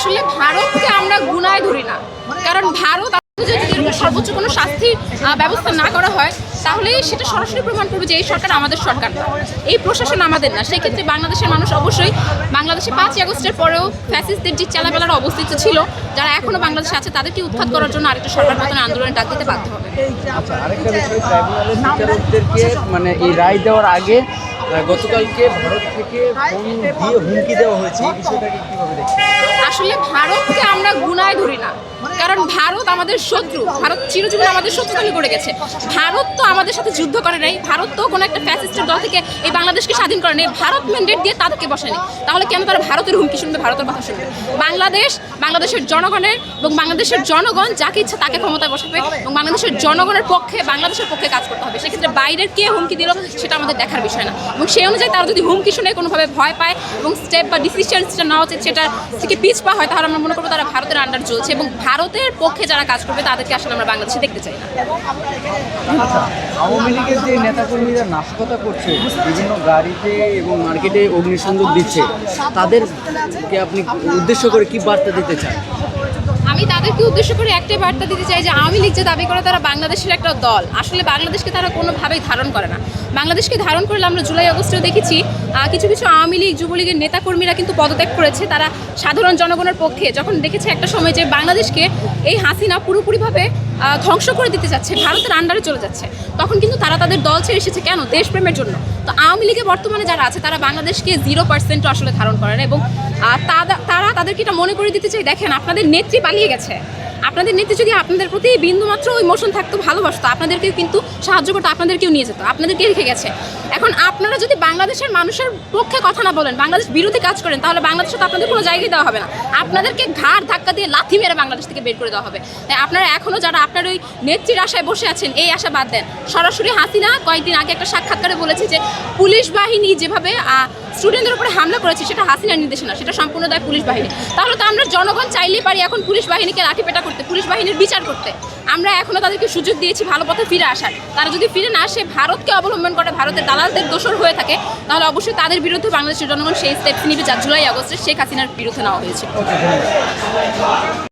আসলে ভারতকে আমরা গুনায় ধরি না। কারণ ভারত সর্বোচ্চ কোনো শাস্তির আহ, ব্যবস্থা না করা হয় তাহলে সেটা সরাসরি প্রমাণ করবে যে এই সরকার আমাদের সরকার না। এই প্রশাসন আমাদের না। সেই ক্ষেত্রে বাংলাদেশের মানুষ অবশ্যই বাংলাদেশে পাঁচই আগস্টের পরেও ফ্যাসিস্টদের যে চেলাবেলার অবস্থিত ছিল যারা এখনও বাংলাদেশে আছে তাদেরকে উৎখাত করার জন্য আরেকটা সরকার পতন আন্দোলনের ডাক দিতে বাধ্য হবে। আচ্ছা মানে এই রায় দেওয়ার আগে গতকালকে ভারত থেকে হুমকি দেওয়া হয়েছে আসলে ভারতকে আমরা গুনায় ধরি না। কারণ ভারত আমাদের শত্রু। ভারত চিরজীবন আমাদের শত্রুতামি করে গেছে। ভারত তো আমাদের সাথে যুদ্ধ করে নাই। ভারত তো কোনো একটা ফ্যাসিস্টের দল থেকে এই বাংলাদেশকে স্বাধীন করে নেই। ভারত ম্যান্ডেট দিয়ে তাদেরকে বসায়নি তাহলে কেন তারা ভারতের হুমকি শুনবে, ভারতের কথা শুনবে? বাংলাদেশ, বাংলাদেশের জনগণের এবং বাংলাদেশের জনগণ যাকে ইচ্ছা তাকে ক্ষমতায় বসাবে এবং বাংলাদেশের জনগণের পক্ষে, বাংলাদেশের পক্ষে কাজ করতে হবে। বাইরের কে হুমকি দিল সেটা আমাদের দেখার বিষয় না। এবং সেই অনুযায়ী তারা যদি হুমকি শুনে কোনোভাবে ভয় পায় এবং স্টেপ বা ডিসিশন যেটা নেওয়া উচিত সেটা থেকে পিছ পা হয়, তাহলে আমরা মনে করব তারা ভারতের আন্ডার চলছে এবং ভারতের পক্ষে যারা কাজ করবে তাদেরকে আসলে আমরা বাংলাদেশে দেখতে চাই না। আওয়ামী লীগের যে নাশকতা করছে, বিভিন্ন গাড়িতে এবং মার্কেটে অগ্নিসংযোগ দিচ্ছে তাদেরকে আপনি উদ্দেশ্য করে কি বার্তা দিতে চান? আমি তাদেরকে উদ্দেশ্য করে একটাই বার্তা দিতে চাই যে আওয়ামী লীগ যে দাবি করে তারা বাংলাদেশের একটা দল, আসলে বাংলাদেশকে তারা কোনোভাবেই ধারণ করে না। বাংলাদেশকে ধারণ করলে আমরা জুলাই অগস্টেও দেখেছি কিছু কিছু আওয়ামী লীগ, যুবলীগের নেতাকর্মীরা কিন্তু পদত্যাগ করেছে, তারা সাধারণ জনগণের পক্ষে। যখন দেখেছে একটা সময় যে বাংলাদেশকে এই হাসিনা পুরোপুরিভাবে ধ্বংস করে দিতে যাচ্ছে, ভারতের আন্ডারে চলে যাচ্ছে। তখন কিন্তু তারা তাদের দল ছেড়ে এসেছে কেন? দেশপ্রেমের জন্য। তো আওয়ামী লীগে বর্তমানে যারা আছে, তারা বাংলাদেশকে জিরো পার্সেন্ট আসলে ধারণ করেন এবং তারা- তাদেরকে এটা মনে করে দিতে চাই দেখেন আপনাদের নেত্রী পালিয়ে গেছে। আপনাদের নেত্রী যদি আপনাদের প্রতি বিন্দুমাত্র ইমোশন থাকতো, ভালোবাসতো, আপনাদেরকেও কিন্তু সাহায্য করতো, আপনাদেরকেও নিয়ে যেত আপনাদেরকে রেখে গেছে। এখন আপনারা যদি বাংলাদেশের মানুষের পক্ষে কথা না বলেন, বাংলাদেশ বিরোধী কাজ করেন, তাহলে বাংলাদেশে তো আপনাদের কোনো জায়গায় দেওয়া হবে না। আপনাদেরকে ঘাড় ধাক্কা দিয়ে লাথি মেরে বাংলাদেশ থেকে বের করে দেওয়া হবে। তাই আপনারা এখনও যারা আপনার ওই নেত্রীর আশায় বসে আছেন, এই আশা বাদ দেন। সরাসরি হাসিনা কয়েকদিন আগে একটা সাক্ষাৎকারে বলেছে যে, পুলিশ বাহিনী যেভাবে স্টুডেন্টদের উপরে হামলা করেছে, সেটা হাসিনার নির্দেশনা, সেটা সম্পূর্ণ দায় পুলিশ বাহিনী। তাহলে তো আমরা জনগণ চাইলেই পারি এখন পুলিশ বাহিনীকে লাঠিপেটা করতে, পুলিশ বাহিনীর বিচার করতে। আমরা এখনও তাদেরকে সুযোগ দিয়েছি ভালো পথে ফিরে আসার। তারা যদি ফিরে না আসে, ভারতকে অবলম্বন করে ভারতের দালালদের দোষর হয়ে থাকে, তাহলে অবশ্যই তাদের বিরুদ্ধে বাংলাদেশের জনগণ সেই স্টেপ নিবে যা জুলাই আগস্টে শেখ হাসিনার বিরুদ্ধে নেওয়া হয়েছে।